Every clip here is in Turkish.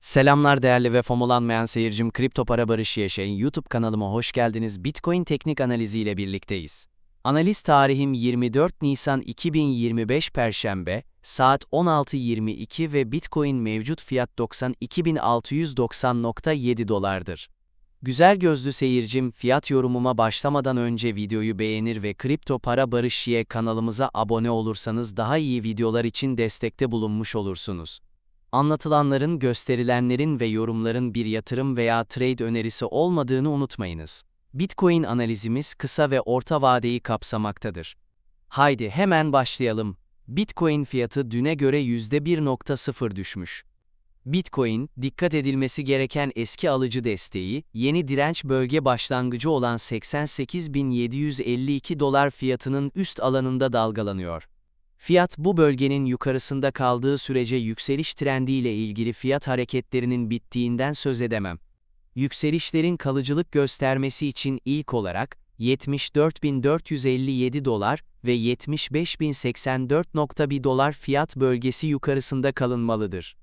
Selamlar değerli ve fomolanmayan seyircim Kripto Para Barışı Yaşayın YouTube kanalıma hoş geldiniz. Bitcoin teknik analizi ile birlikteyiz. Analiz tarihim 24 Nisan 2025 Perşembe, saat 16.22 ve Bitcoin mevcut fiyat 92.690.7 dolardır. Güzel gözlü seyircim, fiyat yorumuma başlamadan önce videoyu beğenir ve Kripto Para Barışı'ya kanalımıza abone olursanız daha iyi videolar için destekte bulunmuş olursunuz. Anlatılanların, gösterilenlerin ve yorumların bir yatırım veya trade önerisi olmadığını unutmayınız. Bitcoin analizimiz kısa ve orta vadeyi kapsamaktadır. Haydi hemen başlayalım. Bitcoin fiyatı düne göre %1.0 düşmüş. Bitcoin, dikkat edilmesi gereken eski alıcı desteği, yeni direnç bölge başlangıcı olan 88.752 dolar fiyatının üst alanında dalgalanıyor. Fiyat bu bölgenin yukarısında kaldığı sürece yükseliş trendiyle ilgili fiyat hareketlerinin bittiğinden söz edemem. Yükselişlerin kalıcılık göstermesi için ilk olarak 74.457 dolar ve 75.084.1 dolar fiyat bölgesi yukarısında kalınmalıdır.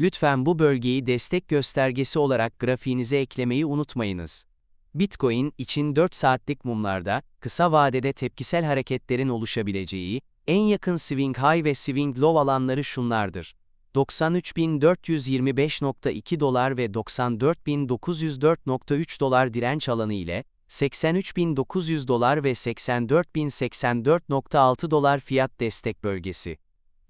Lütfen bu bölgeyi destek göstergesi olarak grafiğinize eklemeyi unutmayınız. Bitcoin için 4 saatlik mumlarda, kısa vadede tepkisel hareketlerin oluşabileceği, en yakın swing high ve swing low alanları şunlardır. 93.425.2 dolar ve 94.904.3 dolar direnç alanı ile, 83.900 dolar ve 84.084.6 dolar fiyat destek bölgesi.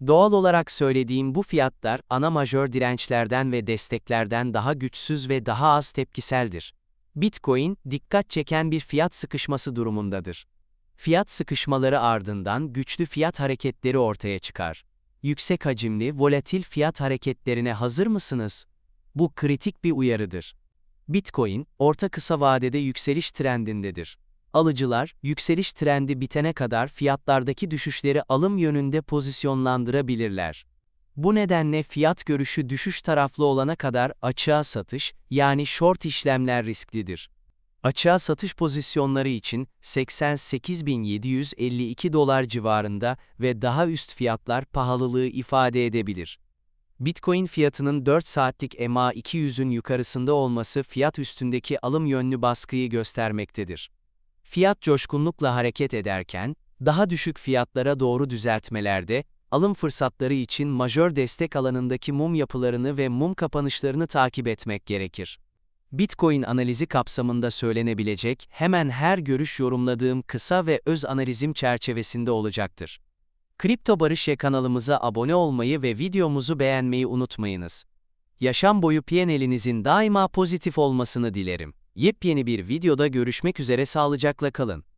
Doğal olarak söylediğim bu fiyatlar ana majör dirençlerden ve desteklerden daha güçsüz ve daha az tepkiseldir. Bitcoin, dikkat çeken bir fiyat sıkışması durumundadır. Fiyat sıkışmaları ardından güçlü fiyat hareketleri ortaya çıkar. Yüksek hacimli, volatil fiyat hareketlerine hazır mısınız? Bu kritik bir uyarıdır. Bitcoin, orta kısa vadede yükseliş trendindedir. Alıcılar, yükseliş trendi bitene kadar fiyatlardaki düşüşleri alım yönünde pozisyonlandırabilirler. Bu nedenle fiyat görüşü düşüş taraflı olana kadar açığa satış, yani short işlemler risklidir. Açığa satış pozisyonları için 88.752 dolar civarında ve daha üst fiyatlar pahalılığı ifade edebilir. Bitcoin fiyatının 4 saatlik MA200'ün yukarısında olması fiyat üstündeki alım yönlü baskıyı göstermektedir. Fiyat coşkunlukla hareket ederken, daha düşük fiyatlara doğru düzeltmelerde, alım fırsatları için majör destek alanındaki mum yapılarını ve mum kapanışlarını takip etmek gerekir. Bitcoin analizi kapsamında söylenebilecek hemen her görüş yorumladığım kısa ve öz analizim çerçevesinde olacaktır. Kripto Barışya kanalımıza abone olmayı ve videomuzu beğenmeyi unutmayınız. Yaşam boyu PNL'inizin daima pozitif olmasını dilerim. Yepyeni bir videoda görüşmek üzere sağlıcakla kalın.